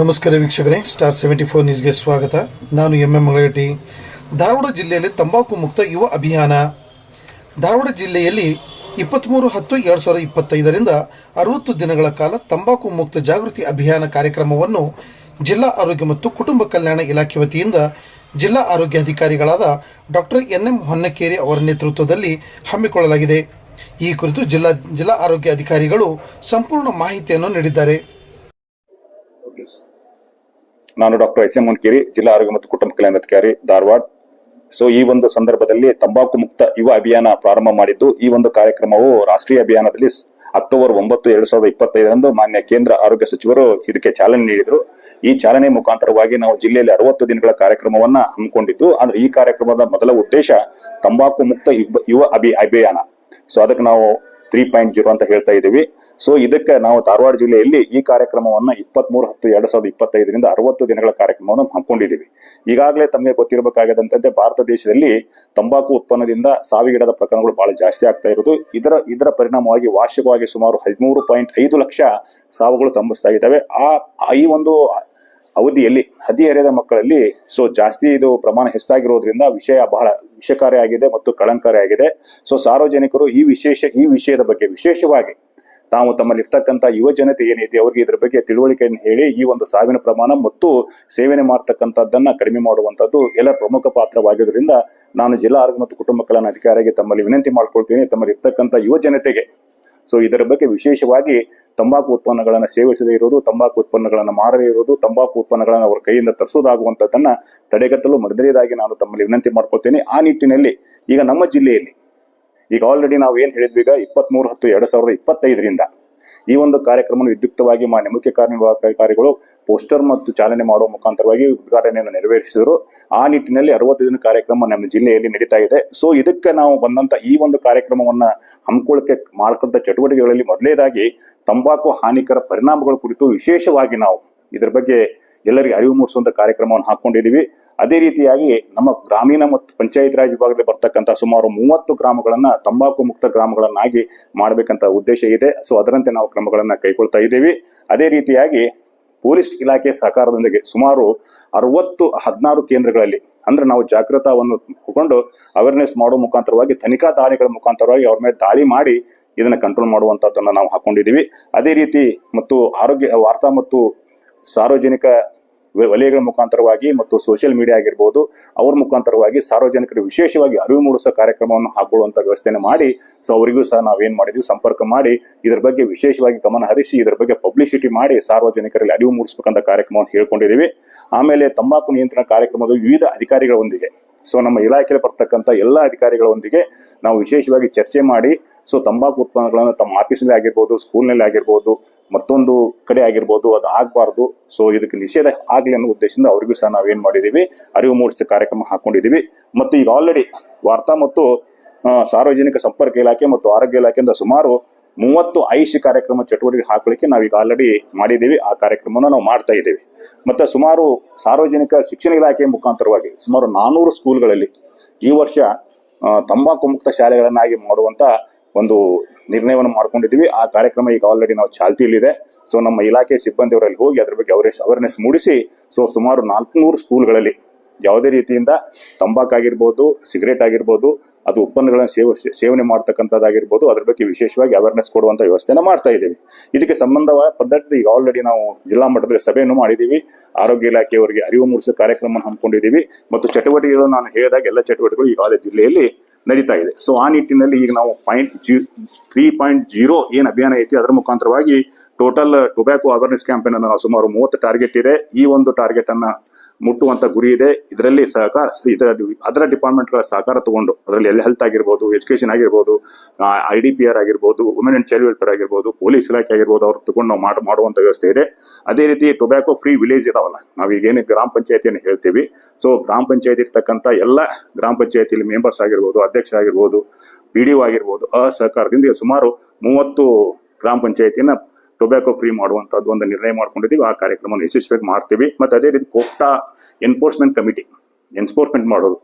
ನಮಸ್ಕಾರ ವೀಕ್ಷಕರೇ star seventy four ನ್ಯೂಸ್ಗೆ ಸ್ವಾಗತ. ನಾನು ಎಂ ಎಂ ಮಳಗಟ್ಟಿ ಧಾರವಾಡ ಜಿಲ್ಲೆಯಲ್ಲಿ ತಂಬಾಕು ಮುಕ್ತ ಯುವ ಅಭಿಯಾನ. ಧಾರವಾಡ ಜಿಲ್ಲೆಯಲ್ಲಿ ಇಪ್ಪತ್ತ್ಮೂರು ಹತ್ತು ಎರಡು ಸಾವಿರದ ಇಪ್ಪತ್ತೈದರಿಂದ ಅರವತ್ತು ದಿನಗಳ ಕಾಲ ತಂಬಾಕು ಮುಕ್ತ ಜಾಗೃತಿ ಅಭಿಯಾನ ಕಾರ್ಯಕ್ರಮವನ್ನು ಜಿಲ್ಲಾ ಆರೋಗ್ಯ ಮತ್ತು ಕುಟುಂಬ ಕಲ್ಯಾಣ ಇಲಾಖೆ ವತಿಯಿಂದ ಜಿಲ್ಲಾ ಆರೋಗ್ಯಾಧಿಕಾರಿಗಳಾದ ಡಾಕ್ಟರ್ ಎನ್ ಎಂ ಹೊನ್ನಕೇರಿ ಅವರ ನೇತೃತ್ವದಲ್ಲಿ ಹಮ್ಮಿಕೊಳ್ಳಲಾಗಿದೆ. ಈ ಕುರಿತು ಜಿಲ್ಲಾ ಜಿಲ್ಲಾ ಆರೋಗ್ಯ ಅಧಿಕಾರಿಗಳು ಸಂಪೂರ್ಣ ಮಾಹಿತಿಯನ್ನು ನೀಡಿದ್ದಾರೆ. ನಾನು ಡಾಕ್ಟರ್ ಎಸ್ ಎಂ ಮುನ್ಕೇರಿ, ಜಿಲ್ಲಾ ಆರೋಗ್ಯ ಮತ್ತು ಕುಟುಂಬ ಕಲ್ಯಾಣಾಧಿಕಾರಿ ಧಾರವಾಡ. ಸೊ ಈ ಒಂದು ಸಂದರ್ಭದಲ್ಲಿ ತಂಬಾಕು ಮುಕ್ತ ಯುವ ಅಭಿಯಾನ ಪ್ರಾರಂಭ ಮಾಡಿದ್ದು, ಈ ಒಂದು ಕಾರ್ಯಕ್ರಮವು ರಾಷ್ಟ್ರೀಯ ಅಭಿಯಾನದಲ್ಲಿ ಅಕ್ಟೋಬರ್ ಒಂಬತ್ತು, ಎರಡ್ ಸಾವಿರದ ಇಪ್ಪತ್ತೈದರಂದು ಮಾನ್ಯ ಕೇಂದ್ರ ಆರೋಗ್ಯ ಸಚಿವರು ಇದಕ್ಕೆ ಚಾಲನೆ ನೀಡಿದರು. ಈ ಚಾಲನೆ ಮುಖಾಂತರವಾಗಿ ನಾವು ಜಿಲ್ಲೆಯಲ್ಲಿ ಅರವತ್ತು ದಿನಗಳ ಕಾರ್ಯಕ್ರಮವನ್ನ ಹಮ್ಮಿಕೊಂಡಿದ್ದು, ಆದ್ರೆ ಈ ಕಾರ್ಯಕ್ರಮದ ಮೊದಲ ಉದ್ದೇಶ ತಂಬಾಕು ಮುಕ್ತ ಯುವ ಅಭಿ ಅಭಿಯಾನ. ಸೊ ಅದಕ್ಕೆ ನಾವು ತ್ರೀ ಪಾಯಿಂಟ್ ಜೀರೋ ಅಂತ ಹೇಳ್ತಾ ಇದ್ದೀವಿ. ಸೊ ಇದಕ್ಕೆ ನಾವು ಧಾರವಾಡ ಜಿಲ್ಲೆಯಲ್ಲಿ ಈ ಕಾರ್ಯಕ್ರಮವನ್ನು ಇಪ್ಪತ್ಮೂರು ಹತ್ತು ಎರಡು ಸಾವಿರದ ಇಪ್ಪತ್ತೈದರಿಂದ ಅರವತ್ತು ದಿನಗಳ ಕಾರ್ಯಕ್ರಮವನ್ನು ಹಮ್ಮಿಕೊಂಡಿದ್ದೀವಿ. ಈಗಾಗಲೇ ತಮಗೆ ಗೊತ್ತಿರಬೇಕಾಗದಂತೆ ಭಾರತ ದೇಶದಲ್ಲಿ ತಂಬಾಕು ಉತ್ಪನ್ನದಿಂದ ಸಾವಿಗಿಡದ ಪ್ರಕರಣಗಳು ಬಹಳ ಜಾಸ್ತಿ ಆಗ್ತಾ ಇರೋದು ಇದರ ಇದರ ಪರಿಣಾಮವಾಗಿ ವಾರ್ಷಿಕವಾಗಿ ಸುಮಾರು ಹದಿಮೂರು ಪಾಯಿಂಟ್ ಐದು ಲಕ್ಷ ಸಾವುಗಳು ತಂಬಿಸ್ತಾ ಇದ್ದಾವೆ ಆ ಆ, ಈ ಒಂದು ಅವಧಿಯಲ್ಲಿ ಹದಿಹರೆಯದ ಮಕ್ಕಳಲ್ಲಿ ಸೊ ಜಾಸ್ತಿ ಇದು ಪ್ರಮಾಣ ಹೆಚ್ಚಾಗಿರೋದ್ರಿಂದ ವಿಷಯ ಬಹಳ ವಿಷಕಾರಿಯಾಗಿದೆ ಮತ್ತು ಕಳಂಕಾರಿಯಾಗಿದೆ. ಸೊ ಸಾರ್ವಜನಿಕರು ಈ ವಿಶೇಷ, ಈ ವಿಷಯದ ಬಗ್ಗೆ ವಿಶೇಷವಾಗಿ ತಾವು ತಮ್ಮಲ್ಲಿ ಇರ್ತಕ್ಕಂಥ ಯುವ ಜನತೆ ಏನೈತಿ ಅವರಿಗೆ ಇದ್ರ ಬಗ್ಗೆ ತಿಳುವಳಿಕೆಯನ್ನು ಹೇಳಿ ಈ ಒಂದು ಸಾವಿನ ಪ್ರಮಾಣ ಮತ್ತು ಸೇವನೆ ಮಾಡ್ತಕ್ಕಂಥದ್ದನ್ನ ಕಡಿಮೆ ಮಾಡುವಂಥದ್ದು ಎಲ್ಲ ಪ್ರಮುಖ ಪಾತ್ರವಾಗಿರೋದ್ರಿಂದ ನಾನು ಜಿಲ್ಲಾ ಆರೋಗ್ಯ ಮತ್ತು ಕುಟುಂಬ ಕಲ್ಯಾಣ ಅಧಿಕಾರಿಗೆ ತಮ್ಮಲ್ಲಿ ವಿನಂತಿ ಮಾಡ್ಕೊಳ್ತೀನಿ. ತಮ್ಮಲ್ಲಿ ಇರ್ತಕ್ಕಂಥ ಯುವ ಜನತೆಗೆ ಸೊ ಇದರ ಬಗ್ಗೆ ವಿಶೇಷವಾಗಿ ತಂಬಾಕು ಉತ್ಪನ್ನಗಳನ್ನು ಸೇವಿಸದೇ ಇರೋದು, ತಂಬಾಕು ಉತ್ಪನ್ನಗಳನ್ನು ಮಾರದೇ ಇರೋದು, ತಂಬಾಕು ಉತ್ಪನ್ನಗಳನ್ನು ಅವರ ಕೈಯಿಂದ ತರಿಸೋದಾಗುವಂಥದ್ದನ್ನು ತಡೆಗಟ್ಟಲು ಮೊದಲನೇದಾಗಿ ನಾನು ತಮ್ಮಲ್ಲಿ ವಿನಂತಿ ಮಾಡ್ಕೊಳ್ತೇನೆ. ಆ ನಿಟ್ಟಿನಲ್ಲಿ ಈಗ ನಮ್ಮ ಜಿಲ್ಲೆಯಲ್ಲಿ ಈಗ ಆಲ್ರೆಡಿ ನಾವು ಏನು ಹೇಳಿದ್ವಿ ಈಗ ಇಪ್ಪತ್ಮೂರು ಹತ್ತು ಎರಡು ಸಾವಿರದ ಇಪ್ಪತ್ತೈದರಿಂದ ಈ ಒಂದು ಕಾರ್ಯಕ್ರಮವನ್ನು ವಿದ್ಯುಕ್ತವಾಗಿ ಮಾನ್ಯ ಮುಖ್ಯ ಕಾರ್ಯನಿರ್ವಾಹಕಾರಿಗಳು ಪೋಸ್ಟರ್ ಮತ್ತು ಚಾಲನೆ ಮಾಡುವ ಮುಖಾಂತರವಾಗಿ ಉದ್ಘಾಟನೆಯನ್ನು ನೆರವೇರಿಸಿದರು. ಆ ನಿಟ್ಟಿನಲ್ಲಿ ಅರವತ್ತು ದಿನ ಕಾರ್ಯಕ್ರಮ ನಮ್ಮ ಜಿಲ್ಲೆಯಲ್ಲಿ ನಡೀತಾ ಇದೆ. ಸೊ ಇದಕ್ಕೆ ನಾವು ಬಂದಂತ ಈ ಒಂದು ಕಾರ್ಯಕ್ರಮವನ್ನ ಹಮ್ಮಿಕೊಳ್ಳಕ್ಕೆ ಮಾಡ್ಕೊಂತ ಚಟುವಟಿಕೆಗಳಲ್ಲಿ ಮೊದಲೇದಾಗಿ ತಂಬಾಕು ಹಾನಿಕರ ಪರಿಣಾಮಗಳ ಕುರಿತು ವಿಶೇಷವಾಗಿ ನಾವು ಇದರ ಬಗ್ಗೆ ಎಲ್ಲರಿಗೆ ಅರಿವು ಮೂಡಿಸುವಂತ ಕಾರ್ಯಕ್ರಮವನ್ನು ಹಾಕೊಂಡಿದ್ದೀವಿ. ಅದೇ ರೀತಿಯಾಗಿ ನಮ್ಮ ಗ್ರಾಮೀಣ ಮತ್ತು ಪಂಚಾಯತ್ ರಾಜ್ ವಿಭಾಗದಲ್ಲಿ ಬರ್ತಕ್ಕಂಥ ಸುಮಾರು ಮೂವತ್ತು ಗ್ರಾಮಗಳನ್ನ ತಂಬಾಕು ಮುಕ್ತ ಗ್ರಾಮಗಳನ್ನಾಗಿ ಮಾಡಬೇಕಂತ ಉದ್ದೇಶ ಇದೆ. ಸೊ ಅದರಂತೆ ನಾವು ಕ್ರಮಗಳನ್ನು ಕೈಗೊಳ್ತಾ ಇದ್ದೀವಿ. ಅದೇ ರೀತಿಯಾಗಿ ಪೊಲೀಸ್ ಇಲಾಖೆ ಸಹಕಾರದೊಂದಿಗೆ ಸುಮಾರು ಅರವತ್ತು ಹದಿನಾರು ಕೇಂದ್ರಗಳಲ್ಲಿ, ಅಂದ್ರೆ ನಾವು ಜಾಗೃತವನ್ನು ತಗೊಂಡು ಅವೇರ್ನೆಸ್ ಮಾಡುವ ಮುಖಾಂತರವಾಗಿ, ತನಿಖಾ ದಾಳಿಗಳ ಮುಖಾಂತರವಾಗಿ ಅವ್ರ ಮೇಲೆ ದಾಳಿ ಮಾಡಿ ಇದನ್ನ ಕಂಟ್ರೋಲ್ ಮಾಡುವಂತದ್ದನ್ನ ನಾವು ಹಾಕೊಂಡಿದ್ದೀವಿ. ಅದೇ ರೀತಿ ಮತ್ತು ಆರೋಗ್ಯ ವಾರ್ತಾ ಮತ್ತು ಸಾರ್ವಜನಿಕ ವಲಯಗಳ ಮುಖಾಂತರವಾಗಿ ಮತ್ತು ಸೋಷಿಯಲ್ ಮೀಡಿಯಾ ಆಗಿರ್ಬೋದು, ಅವ್ರ ಮುಖಾಂತರವಾಗಿ ಸಾರ್ವಜನಿಕರು ವಿಶೇಷವಾಗಿ ಅರಿವು ಮೂಡಿಸೋ ಕಾರ್ಯಕ್ರಮವನ್ನು ಹಾಕೊಳ್ಳುವಂತ ವ್ಯವಸ್ಥೆಯನ್ನು ಮಾಡಿ ಸೊ ಅವರಿಗೂ ಸಹ ನಾವೇನ್ ಮಾಡಿದ್ವಿ, ಸಂಪರ್ಕ ಮಾಡಿ, ಇದರ ಬಗ್ಗೆ ವಿಶೇಷವಾಗಿ ಗಮನ ಹರಿಸಿ, ಇದರ ಬಗ್ಗೆ ಪಬ್ಲಿಸಿಟಿ ಮಾಡಿ, ಸಾರ್ವಜನಿಕರಲ್ಲಿ ಅರಿವು ಮೂಡಿಸಬೇಕಂತ ಕಾರ್ಯಕ್ರಮವನ್ನು ಹೇಳ್ಕೊಂಡಿದ್ದೀವಿ. ಆಮೇಲೆ ತಂಬಾಕು ನಿಯಂತ್ರಣ ಕಾರ್ಯಕ್ರಮದ ವಿವಿಧ ಅಧಿಕಾರಿಗಳೊಂದಿಗೆ ಸೊ ನಮ್ಮ ಇಲಾಖೆಯಲ್ಲಿ ಬರ್ತಕ್ಕಂಥ ಎಲ್ಲ ಅಧಿಕಾರಿಗಳೊಂದಿಗೆ ನಾವು ವಿಶೇಷವಾಗಿ ಚರ್ಚೆ ಮಾಡಿ ಸೊ ತಂಬಾಕು ಉತ್ಪನ್ನಗಳನ್ನು ತಮ್ಮ ಆಫೀಸ್ನಲ್ಲಿ ಆಗಿರ್ಬೋದು, ಸ್ಕೂಲ್ನಲ್ಲಿ ಆಗಿರ್ಬೋದು, ಮತ್ತೊಂದು ಕಡೆ ಆಗಿರ್ಬೋದು, ಅದು ಆಗಬಾರ್ದು. ಸೊ ಇದಕ್ಕೆ ನಿಷೇಧ ಆಗಲಿ ಅನ್ನೋ ಉದ್ದೇಶದಿಂದ ಅವರಿಗೂ ಸಹ ನಾವೇನು ಮಾಡಿದ್ದೀವಿ ಅರಿವು ಮೂಡಿಸಿದ ಕಾರ್ಯಕ್ರಮ ಹಾಕೊಂಡಿದ್ದೀವಿ ಮತ್ತು ಈಗ ಆಲ್ರೆಡಿ ವಾರ್ತಾ ಮತ್ತು ಸಾರ್ವಜನಿಕ ಸಂಪರ್ಕ ಇಲಾಖೆ ಮತ್ತು ಆರೋಗ್ಯ ಇಲಾಖೆಯಿಂದ ಸುಮಾರು ಮೂವತ್ತು ಐಸಿ ಕಾರ್ಯಕ್ರಮ ಚಟುವಟಿಕೆ ಹಾಕಲಿಕ್ಕೆ ನಾವೀಗ ಆಲ್ರೆಡಿ ಮಾಡಿದ್ದೀವಿ. ಆ ಕಾರ್ಯಕ್ರಮವನ್ನು ನಾವು ಮಾಡ್ತಾ ಇದ್ದೀವಿ. ಮತ್ತೆ ಸುಮಾರು ಸಾರ್ವಜನಿಕ ಶಿಕ್ಷಣ ಇಲಾಖೆಯ ಮುಖಾಂತರವಾಗಿ ಸುಮಾರು ನಾನ್ನೂರು ಸ್ಕೂಲ್ಗಳಲ್ಲಿ ಈ ವರ್ಷ ತಂಬಾಕು ಮುಕ್ತ ಶಾಲೆಗಳನ್ನಾಗಿ ಮಾಡುವಂತ ಒಂದು ನಿರ್ಣಯವನ್ನು ಮಾಡ್ಕೊಂಡಿದ್ದೀವಿ. ಆ ಕಾರ್ಯಕ್ರಮ ಈಗ ಆಲ್ರೆಡಿ ನಾವು ಚಾಲ್ತಿಯಲ್ಲಿದೆ. ಸೊ ನಮ್ಮ ಇಲಾಖೆ ಸಿಬ್ಬಂದಿಯವರಲ್ಲಿ ಹೋಗಿ ಅದ್ರ ಬಗ್ಗೆ ಅವೇರ್ನೆಸ್ ಅವೇರ್ನೆಸ್ ಮೂಡಿಸಿ ಸೊ ಸುಮಾರು ನಾಲ್ಕುನೂರು ಸ್ಕೂಲ್ಗಳಲ್ಲಿ ಯಾವುದೇ ರೀತಿಯಿಂದ ತಂಬಾಕಾಗಿರ್ಬೋದು ಸಿಗರೇಟ್ ಆಗಿರ್ಬೋದು ಅದು ಉತ್ಪನ್ನಗಳನ್ನು ಸೇವ, ಸೇವನೆ ಮಾಡ್ತಕ್ಕಂಥದ್ದಾಗಿರ್ಬೋದು, ಅದ್ರ ಬಗ್ಗೆ ವಿಶೇಷವಾಗಿ ಅವೇರ್ನೆಸ್ ಕೊಡುವಂತ ವ್ಯವಸ್ಥೆನ ಮಾಡ್ತಾ ಇದ್ದೀವಿ. ಇದಕ್ಕೆ ಸಂಬಂಧವಾದ ಪದ್ಧತಿ ಈಗ ಆಲ್ರೆಡಿ ನಾವು ಜಿಲ್ಲಾ ಮಟ್ಟದಲ್ಲಿ ಸಭೆಯನ್ನು ಮಾಡಿದ್ದೀವಿ. ಆರೋಗ್ಯ ಇಲಾಖೆಯವರಿಗೆ ಅರಿವು ಮೂಡಿಸುವ ಕಾರ್ಯಕ್ರಮವನ್ನು ಹಮ್ಮಿಕೊಂಡಿದ್ದೀವಿ. ಮತ್ತು ಚಟುವಟಿಕೆಗಳು ನಾನು ಹೇಳಿದಾಗ ಎಲ್ಲ ಚಟುವಟಿಕೆಗಳು ಈಗಾಗಲೇ ಜಿಲ್ಲೆಯಲ್ಲಿ ನಡೀತಾ ಇದೆ. ಸೊ ಆ ನಿಟ್ಟಿನಲ್ಲಿ ಈಗ ನಾವು point G three point zero ಏನು ಅಭಿಯಾನ ಐತಿ, ಅದರ ಮುಖಾಂತರವಾಗಿ ಟೋಟಲ್ ಟೊಬ್ಯಾಕೋ ಅವೇರ್ನೆಸ್ ಕ್ಯಾಂಪೇನ್ ಅನ್ನು ಸುಮಾರು ಮೂವತ್ತು ಟಾರ್ಗೆಟ್ ಇದೆ. ಈ ಒಂದು ಟಾರ್ಗೆಟ್ ಅನ್ನ ಮುಟ್ಟುವಂತ ಗುರಿ ಇದೆ. ಇದರಲ್ಲಿ ಸಹಕಾರ ಇದರ ಅದರ ಡಿಪಾರ್ಟ್ಮೆಂಟ್ಗಳ ಸಹಕಾರ ತಗೊಂಡು, ಅದರಲ್ಲಿ ಎಲ್ ಹೆಲ್ತ್ ಆಗಿರ್ಬೋದು ಎಜುಕೇಶನ್ ಆಗಿರ್ಬೋದು ಐ ಡಿ ಪಿ ಆರ್ ಆಗಿರ್ಬೋದು ವುಮೆನ್ ಅಂಡ್ ಚೈಲ್ಡ್ ವೆಲ್ಫೇರ್ ಆಗಿರ್ಬೋದು ಪೊಲೀಸ್ ಇಲಾಖೆ ಆಗಿರ್ಬೋದು, ಅವ್ರು ತಗೊಂಡು ನಾವು ಮಾಡ್- ಮಾಡುವಂತ ವ್ಯವಸ್ಥೆ ಇದೆ. ಅದೇ ರೀತಿ ಟೊಬ್ಯಾಕೋ ಫ್ರೀ ವಿಲೇಜ್ ಇದಾವಲ್ಲ ನಾವೀಗೇನು ಗ್ರಾಮ ಪಂಚಾಯತಿಯನ್ನು ಹೇಳ್ತೀವಿ. ಸೊ ಗ್ರಾಮ ಪಂಚಾಯತಿ ಇರ್ತಕ್ಕಂಥ ಎಲ್ಲ ಗ್ರಾಮ ಪಂಚಾಯತಿಲಿ ಮೆಂಬರ್ಸ್ ಆಗಿರ್ಬೋದು, ಅಧ್ಯಕ್ಷ ಆಗಿರ್ಬೋದು ಪಿ ಡಿ ಆಗಿರ್ಬೋದು, ಅಸಹಕಾರದಿಂದ ಸಹಕಾರದಿಂದ ಸುಮಾರು ಮೂವತ್ತು ಗ್ರಾಮ ಪಂಚಾಯತಿಯನ್ನ ಟೊಬ್ಯಾಕೋ ಫ್ರೀ ಮಾಡುವಂತದ್ದು ಒಂದು ನಿರ್ಣಯ ಮಾಡ್ಕೊಂಡಿದ್ದೀವಿ. ಆ ಕಾರ್ಯಕ್ರಮವನ್ನು ಯಶಸ್ವಿಯಾಗಿ ಮಾಡ್ತೀವಿ. ಮತ್ತೆ ಅದೇ ರೀತಿ ಕೋಟಾ ಎನ್ಫೋರ್ಸ್ಮೆಂಟ್ ಕಮಿಟಿ ಎನ್ಫೋರ್ಸ್ಮೆಂಟ್ ಮಾಡೋದು.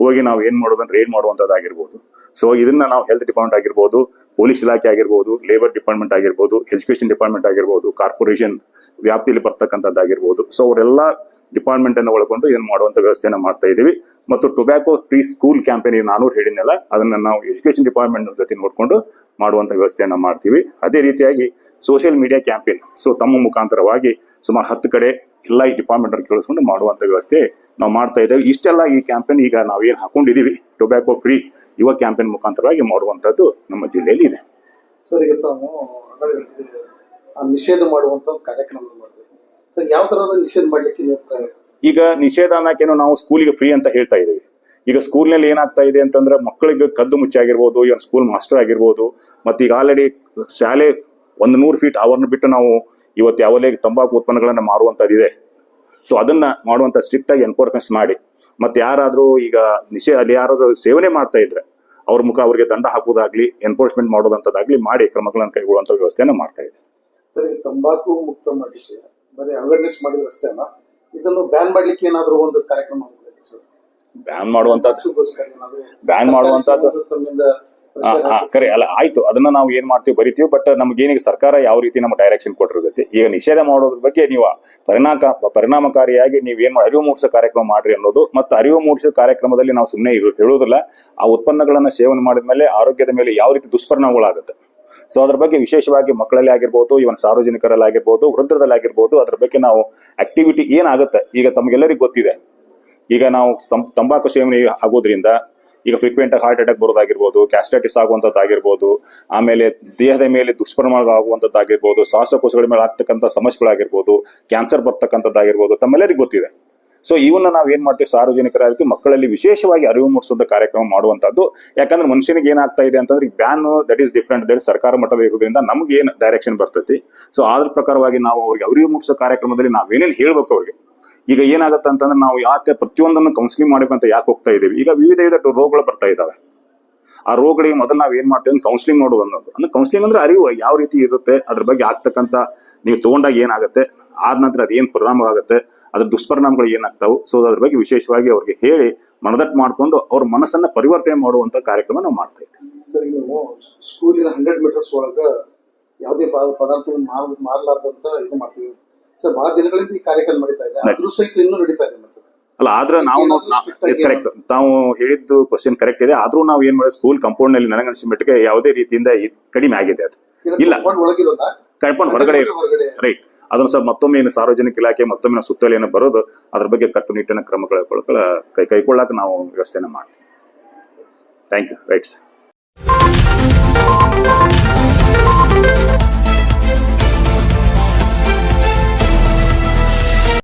ಹೋಗಿ ನಾವು ಏನ್ ಮಾಡೋದನ್ನ ರೇಡ್ ಮಾಡುವಂತದ್ದಾಗಿರ್ಬೋದು ಸೊ ಇದನ್ನ ನಾವು ಹೆಲ್ತ್ ಡಿಪಾರ್ಟ್ಮೆಂಟ್ ಆಗಿರ್ಬೋದು ಪೊಲೀಸ್ ಇಲಾಖೆ ಆಗಿರ್ಬೋದು ಲೇಬರ್ ಡಿಪಾರ್ಟ್ಮೆಂಟ್ ಆಗಿರ್ಬೋದು ಎಜುಕೇಶನ್ ಡಿಪಾರ್ಟ್ಮೆಂಟ್ ಆಗಿರ್ಬೋದು ಕಾರ್ಪೊರೇಷನ್ ವ್ಯಾಪ್ತಿಯಲ್ಲಿ ಬರ್ತಕ್ಕಂಥದ್ದಾಗಿರ್ಬೋದು ಸೊ ಅವರೆಲ್ಲ ಡಿಪಾರ್ಟ್ಮೆಂಟ್ ಅನ್ನು ಒಳಗೊಂಡು ಇದನ್ನು ಮಾಡುವಂತ ವ್ಯವಸ್ಥೆಯನ್ನು ಮಾಡ್ತಾ ಇದೀವಿ ಮತ್ತು ಟೊಬ್ಯಾಕೋ ಫ್ರೀ ಸ್ಕೂಲ್ ಕ್ಯಾಂಪೇನ್ ನಾನು ಹೇಳಿದ್ನಲ್ಲ, ಅದನ್ನ ನಾವು ಎಜುಕೇಶನ್ ಡಿಪಾರ್ಟ್ಮೆಂಟ್ ಜೊತೆ ನೋಡಿಕೊಂಡು ಮಾಡುವಂತ ವ್ಯವಸ್ಥೆಯನ್ನು ಮಾಡ್ತೀವಿ. ಅದೇ ರೀತಿಯಾಗಿ ಸೋಷಿಯಲ್ ಮೀಡಿಯಾ ಕ್ಯಾಂಪೇನ್ ಸೊ ತಮ್ಮ ಮುಖಾಂತರವಾಗಿ ಸುಮಾರು ಹತ್ತು ಕಡೆ ಎಲ್ಲ ಈ ಡಿಪಾರ್ಟ್ಮೆಂಟ್ ಕೇಳಿಸ್ಕೊಂಡು ಮಾಡುವಂತ ವ್ಯವಸ್ಥೆ ನಾವು ಮಾಡ್ತಾ ಇದ್ದೇವೆ. ಇಷ್ಟೆಲ್ಲ ಈ ಕ್ಯಾಂಪೇನ್ ಈಗ ನಾವೇನು ಹಾಕೊಂಡಿದೀವಿ? ಟೊಬ್ಯಾಕೋ ಫ್ರೀ ಯುವ ಕ್ಯಾಂಪೇನ್ ಮುಖಾಂತರವಾಗಿ ಮಾಡುವಂತದ್ದು ನಮ್ಮ ಜಿಲ್ಲೆಯಲ್ಲಿ ಇದೆ ಸರ್ ಈಗ ತಾವು ನಿಷೇಧ ಮಾಡುವಂಥ ಕಾರ್ಯಕ್ರಮ ಸರ್ ಯಾವ ಥರದ ನಿಷೇಧ ಮಾಡ್ಲಿಕ್ಕೆ ನೀವು ಈಗ ನಿಷೇಧ ಅನ್ನೋಕೇನು ನಾವು ಸ್ಕೂಲಿಗೆ ಫ್ರೀ ಅಂತ ಹೇಳ್ತಾ ಇದೀವಿ ಈಗ ಸ್ಕೂಲ್ನಲ್ಲಿ ಏನಾಗ್ತಾ ಇದೆ ಅಂತಂದ್ರೆ ಮಕ್ಕಳಿಗೆ ಕದ್ದು ಮುಚ್ಚಾಗಿರ್ಬೋದು ಇವನ್ ಸ್ಕೂಲ್ ಮಾಸ್ಟರ್ ಆಗಿರ್ಬೋದು. ಮತ್ತೆ ಈಗ ಆಲ್ರೆಡಿ ಶಾಲೆ ಒಂದು ನೂರು ಫೀಟ್ ಅವರ್ನ ಬಿಟ್ಟು ನಾವು ಇವತ್ತು ಯಾವಲೇ ತಂಬಾಕು ಉತ್ಪನ್ನಗಳನ್ನ ಮಾರುವಂಥದ್ದಿದೆ. ಸೊ ಅದನ್ನ ಮಾಡುವಂತ ಸ್ಟ್ರಿಕ್ಟ್ ಆಗಿ ಎನ್ಫೋರ್ಸ್ಮೆಂಟ್ ಮಾಡಿ. ಮತ್ತೆ ಯಾರಾದರೂ ಈಗ ನಿಷೇಧ ಅಲ್ಲಿ ಯಾರಾದರೂ ಸೇವನೆ ಮಾಡ್ತಾ ಇದ್ರೆ ಅವ್ರ ಮುಖ ಅವರಿಗೆ ದಂಡ ಹಾಕುವುದಾಗ್ಲಿ ಎನ್ಫೋರ್ಸ್ಮೆಂಟ್ ಮಾಡೋದಂತದಾಗ್ಲಿ ಮಾಡಿ ಕ್ರಮಗಳನ್ನು ಕೈಗೊಳ್ಳುವಂತ ವ್ಯವಸ್ಥೆಯನ್ನು ಮಾಡ್ತಾ ಇದೆ ಸರ್ ತಂಬಾಕು ಮುಕ್ತ ಮಾಡಿಸಿ. ಬರೀ ಅವೇರ್ನೆಸ್ ಮಾಡಿದ್ರೆ ಅಷ್ಟೇ ಅಲ್ಲ ಇದನ್ನು ಬ್ಯಾನ್ ಮಾಡ್ಲಿಕ್ಕೆ ಏನಾದರೂ ಒಂದು ಕಾರ್ಯಕ್ರಮ ಬ್ಯಾನ್ ಮಾಡುವಂತ ಬ್ಯಾನ್ ಮಾಡುವಂತದ್ದು ಕರೆ, ಅಲ್ಲ, ಆಯ್ತು. ಅದನ್ನ ನಾವು ಏನ್ ಮಾಡ್ತೀವಿ, ಬರಿತೀವಿ ಬಟ್ ನಮ್ಗೇನೀಗ ಸರ್ಕಾರ ಯಾವ ರೀತಿ ನಮ್ಮ ಡೈರೆಕ್ಷನ್ ಕೊಟ್ಟಿರ್ತೈತಿ. ಈಗ ನಿಷೇಧ ಮಾಡೋದ್ರ ಬಗ್ಗೆ ನೀವು ಪರಿಣಾಮ ಪರಿಣಾಮಕಾರಿಯಾಗಿ ನೀವ್ ಏನ್ ಅರಿವು ಮೂಡಿಸೋ ಕಾರ್ಯಕ್ರಮ ಮಾಡ್ರಿ ಅನ್ನೋದು, ಮತ್ತೆ ಅರಿವು ಮೂಡಿಸೋ ಕಾರ್ಯಕ್ರಮದಲ್ಲಿ ನಾವು ಸುಮ್ಮನೆ ಹೇಳೋದಿಲ್ಲ. ಆ ಉತ್ಪನ್ನಗಳನ್ನ ಸೇವನೆ ಮಾಡಿದ್ಮೇಲೆ ಆರೋಗ್ಯದ ಮೇಲೆ ಯಾವ ರೀತಿ ದುಷ್ಪರಿಣಾಮಗಳಾಗುತ್ತೆ. ಸೊ ಅದ್ರ ಬಗ್ಗೆ ವಿಶೇಷವಾಗಿ ಮಕ್ಕಳಲ್ಲಿ ಆಗಿರ್ಬೋದು ಇವನ್ ಸಾರ್ವಜನಿಕರಲ್ಲಿ ಆಗಿರ್ಬೋದು, ವೃದ್ಧರಲ್ಲಿ ಆಗಿರ್ಬೋದು, ಅದ್ರ ಬಗ್ಗೆ ನಾವು ಆಕ್ಟಿವಿಟಿ ಏನಾಗುತ್ತೆ, ಈಗ ತಮಗೆಲ್ಲರಿಗೂ ಗೊತ್ತಿದೆ. ಈಗ ನಾವು ತಂಬಾಕು ಸೇವನೆ ಆಗೋದ್ರಿಂದ ಈಗ ಫ್ರೀಕ್ವೆಂಟ್ ಆಗಿ ಹಾರ್ಟ್ ಅಟ್ಯಾಕ್ ಬರೋದಾಗಿರ್ಬೋದು ಕ್ಯಾಸ್ಟೈಟಿಸ್ ಆಗುವಂಥದ್ದಾಗಿರ್ಬೋದು, ಆಮೇಲೆ ದೇಹದ ಮೇಲೆ ದುಷ್ಪರಿಣಾಮ ಆಗುವಂಥದ್ದಾಗಿರ್ಬೋದು, ಶ್ವಾಸಕೋಶಗಳ ಮೇಲೆ ಆಗ್ತಕ್ಕಂಥ ಸಮಸ್ಯೆಗಳಾಗಿರ್ಬೋದು ಕ್ಯಾನ್ಸರ್ ಬರ್ತಕ್ಕಂಥದ್ದಾಗಿರ್ಬೋದು, ತಮ್ಮೆಲ್ಲರಿಗೂ ಗೊತ್ತಿದೆ. ಸೊ ಇವನ್ನ ನಾವು ಏನ್ ಮಾಡ್ತೀವಿ? ಸಾರ್ವಜನಿಕರಾಗಿ ಮಕ್ಕಳಲ್ಲಿ ವಿಶೇಷವಾಗಿ ಅರಿವು ಮೂಡಿಸುವಂತ ಕಾರ್ಯಕ್ರಮ ಮಾಡುವಂತದ್ದು ಯಾಕಂದ್ರೆ ಮನುಷ್ಯನಿಗೆ ಏನಾಗ್ತಾ ಇದೆ ಅಂತಂದ್ರೆ ban that is different that ಸರ್ಕಾರ ಮಟ್ಟದಲ್ಲಿ ಇರೋದ್ರಿಂದ ನಮ್ಗೆ ಏನ್ ಡೈರೆಕ್ಷನ್ ಬರ್ತೈತಿ? ಸೊ ಅದ್ರ ಪ್ರಕಾರವಾಗಿ ನಾವು ಅವ್ರಿಗೆ ಅರಿವು ಮೂಡಿಸೋ ಕಾರ್ಯಕ್ರಮದಲ್ಲಿ ನಾವೇನೇನು ಹೇಳ್ಬೇಕು ಅವ್ರಿಗೆ? ಈಗ ಏನಾಗುತ್ತೆ ಅಂತಂದ್ರೆ ನಾವು ಯಾಕೆ ಪ್ರತಿಯೊಂದನ್ನು ಕೌನ್ಸಿಲಿಂಗ್ ಮಾಡ್ಬೇಕಂತ ಯಾಕೆ ಹೋಗ್ತಾ ಇದ್ದೀವಿ? ಈಗ ವಿವಿಧ ವಿಧ ರೋಗಗಳು ಬರ್ತಾ ಇದ್ದಾವೆ. ಆ ರೋಗಗಳಿಗೆ ಮೊದಲು ನಾವು ಏನ್ ಮಾಡ್ತೇವೆ ಕೌನ್ಸಿಲಿಂಗ್ ನೋಡು ಅನ್ನೋದು. ಅಂದ್ರೆ ಕೌನ್ಸಿಲಿಂಗ್ ಅಂದ್ರೆ ಅರಿವು ಯಾವ ರೀತಿ ಇರುತ್ತೆ, ಅದ್ರ ಬಗ್ಗೆ ಆಗ್ತಕ್ಕಂತ ನೀವು ತಗೊಂಡಾಗ ಏನಾಗುತ್ತೆ, ಆದ ನಂತರ ಅದೇನ್ ಪರಿಣಾಮ ಆಗುತ್ತೆ ಅದ್ರ ದುಷ್ಪರಿಣಾಮಗಳು ಏನಾಗ್ತಾವೆ ಸೊ ಅದ್ರ ಬಗ್ಗೆ ವಿಶೇಷವಾಗಿ ಅವ್ರಿಗೆ ಹೇಳಿ ಮನದಟ್ಟು ಮಾಡಿಕೊಂಡು ಅವ್ರ ಮನಸ್ಸನ್ನ ಪರಿವರ್ತನೆ ಮಾಡುವಂತ ಕಾರ್ಯಕ್ರಮ ನಾವು ಮಾಡ್ತಾ ಇದ್ದೀವಿ. ಸರ್, ಈಗ ಸ್ಕೂಲಿನ ಹಂಡ್ರೆಡ್ ಮೀಟರ್ಸ್ ಒಳಗ ಯಾವುದೇ ಪ- ಮಾರ್ಲಾರ್ದಂತ ಮಾರ್, ಮಾರಲಾರ್ದಂತ ಇದು ಮಾಡ್ತೀವಿ. ಸರ್ ಬಹಳ ದಿನಗಳಿಂದ ಈ ಕಾರ್ಯಕ್ರಮ ನಡೀತಾ ಇದೆ. ಆದ್ರೂ ಸಹಿತ ಇನ್ನೂ ನಡೀತಾ ಇದೆ ಅಲ್ಲ ಆದ್ರೆ ನಾವು ಕರೆಕ್ಟ್ ತಾವು ಹೇಳಿದ್ದು ಕ್ವಶನ್ ಕರೆಕ್ಟ್ ಇದೆ. ಆದ್ರೂ ನಾವು ಏನ್ ಮಾಡೋದು? ಸ್ಕೂಲ್ ಕಂಪೌಂಡ್ನಲ್ಲಿ ನನಗನ್ಸಿದ ಮಟ್ಟಿಗೆ ಯಾವುದೇ ರೀತಿಯಿಂದ ಕಡಿಮೆ ಆಗಿದೆ ಅದು. ಇಲ್ಲ. ಕಂಪೌಂಡ್ ಹೊರಗಡೆ. ರೈಟ್ ಅದನ್ನ ಸರ್ ಮತ್ತೊಮ್ಮೆ ಏನು ಸಾರ್ವಜನಿಕ ಇಲಾಖೆ ಮತ್ತೊಮ್ಮೆ ನಾವು ಸುತ್ತಲೂ ಏನು ಬರೋದು ಅದ್ರ ಬಗ್ಗೆ ಕಟ್ಟುನಿಟ್ಟಿನ ಕ್ರಮಗಳ ಕೈ ಕೈಗೊಳ್ಳಕ್ಕೆ ನಾವು ವ್ಯವಸ್ಥೆನ ಮಾಡ್ತೀವಿ. Thank you right sir